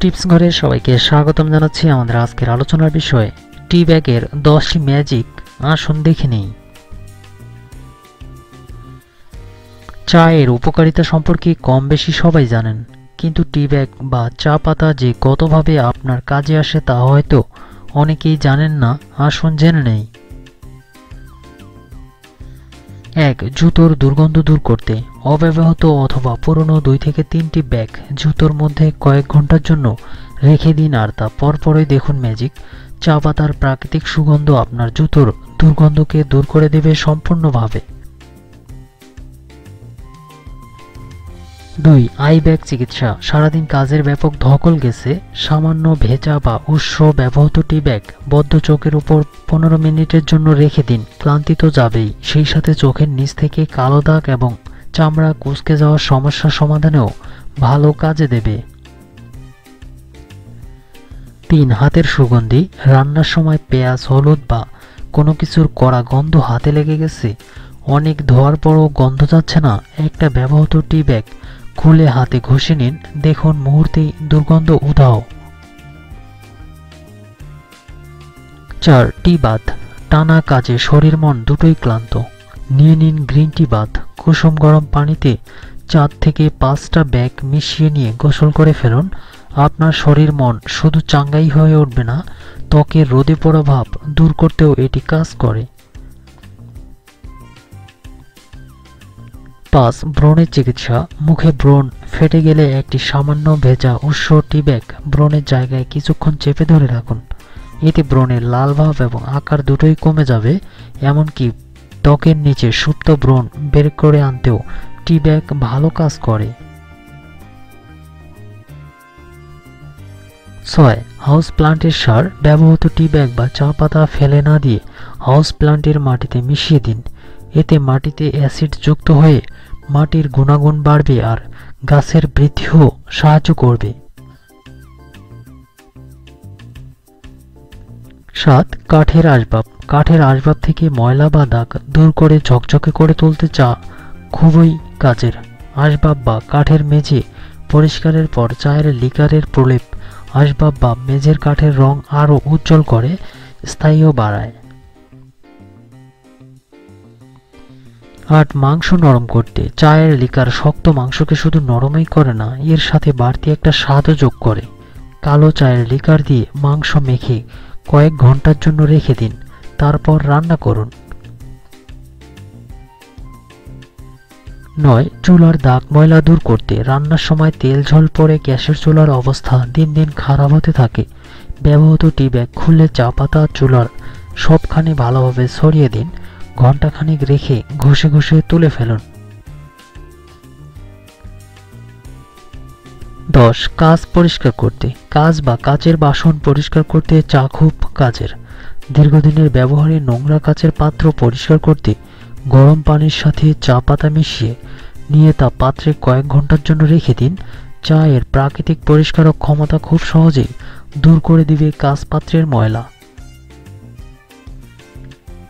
Tips ঘরে সবাইকে স্বাগতম জানাচ্ছি আমাদের আজকের আলোচনার বিষয়। টি ব্যাগের দশটি ম্যাজিক আসুন দেখে নেই। চায়ের উপকারিতা সম্পর্কে কম বেশি সবাই জানেন, কিন্তু টি ব্যাগ বা চা পাতা যে কতভাবে আপনার কাজে আসে তা হয়তো অনেকেই জানেন না, আসুন জেনে নেই। এক জুতোর দুর্গন্ধ দূর করতে, অব্যবহৃত অথবা পুরনো দুই থেকে তিনটি ব্যাগ জুতোর মধ্যে কয়েক ঘণ্টার জন্য রেখে দিন আর তা পরপরই দেখুন ম্যাজিক। চা পাতার প্রাকৃতিক সুগন্ধ আপনার জুতোর দুর্গন্ধকে দূর করে দেবে সম্পূর্ণভাবে। দুই আই ব্যাগ চিকিৎসা। সারাদিন কাজের ব্যাপক ধকল গেছে, সামান্য ভেজা বা উৎস ব্যবহৃত টি ব্যাগ বদ্ধ চোখের উপর পনেরো মিনিটের জন্য রেখে দিন, ক্লান্তি তো যাবেই। সেই সাথে চোখের নিচ থেকে কালো দাগ এবং চামড়া কুচকে যাওয়ার সমস্যা সমাধানেও ভালো কাজে দেবে। তিন, হাতের সুগন্ধি। রান্নার সময় পেঁয়াজ, হলুদ বা কোনো কিছুর কড়া গন্ধ হাতে লেগে গেছে। অনেক ধোয়ার পরও গন্ধ যাচ্ছে না। একটা ব্যবহৃত টি ব্যাগ খুলে হাতে ঘষে নিন। দেখুন মুহূর্তেই দুর্গন্ধ উধাও। চার, টি বাদ টানা কাজে শরীর মন দুটোই ক্লান্ত। নিয়ে নিন গ্রিন টি বাদ কুসুম গরম পানিতে চার থেকে পাঁচটা ব্যাগ মিশিয়ে নিয়ে গোসল করে ফেলুন। আপনার শরীর মন শুধু চাঙ্গাই হয়ে উঠবে না, ত্বকের রোদে পড়া ভাব দূর করতেও এটি কাজ করে। পাঁচ ব্রণের চিকিৎসা। মুখে ব্রণ ফেটে গেলে একটি সামান্য ভেজা উৎস টি ব্যাগ ব্রণের জায়গায় কিছুক্ষণ চেপে ধরে রাখুন। এতে ব্রণের লাল ভাব এবং আকার দুটোই কমে যাবে, এমনকি ত্বকের নিচে সুপ্ত ব্রণ বের করে আনতেও টি ব্যাগ ভালো কাজ করে। ছয় হাউস প্লান্টের সার ব্যবহৃত টি ব্যাগ বা চা পাতা ফেলে না দিয়ে হাউস প্লান্টের মাটিতে মিশিয়ে দিন। এতে মাটিতে অ্যাসিড যুক্ত হয়ে মাটির গুণাগুণ বাড়বে আর গাছের বৃদ্ধিও সাহায্য করবে। সাত, কাঠের আসবাব। কাঠের আসবাব থেকে ময়লা বা দাগ দূর করে ঝকঝকে করে তুলতে চা খুবই কাজের। আসবাব বা কাঠের মেঝে পরিষ্কারের পর চায়ের লিকারের প্রলেপ, আসবাব বা মেঝের কাঠের রং আরও উজ্জ্বল করে, স্থায়ীও বাড়ায়। আট মাংস নরম করতে। চায়ের লিকার শক্ত মাংসকে শুধু নরমই করে না, এর সাথে বাড়তি একটা স্বাদও যোগ করে। কালো চায়ের লিকার দিয়ে মাংস মেখে কয়েক ঘণ্টার জন্য রেখে দিন, তারপর রান্না করুন। নয়, চুলার দাগ ময়লা দূর করতে। রান্নার সময় তেল ঝল পড়ে গ্যাসের চুলার অবস্থা দিন দিন খারাপ হতে থাকে। ব্যবহৃত টি ব্যাগ খুললে চা পাতা চুলার সবখানে ভালোভাবে ছড়িয়ে দিন। ঘন্টাখানিক রেখে ঘষে ঘষে তুলে ফেলুন। দশ, কাজ পরিষ্কার করতে। কাজ বা কাচের বাসন পরিষ্কার করতে চা খুব কাজের। দীর্ঘদিনের ব্যবহারে নোংরা কাচের পাত্র পরিষ্কার করতে, গরম পানির সাথে চা পাতা মিশিয়ে নিয়ে তা পাত্রে কয়েক ঘণ্টার জন্য রেখে দিন। চায়ের প্রাকৃতিক পরিষ্কারক ক্ষমতা খুব সহজেই দূর করে দিবে কাঁচ পাত্রের ময়লা।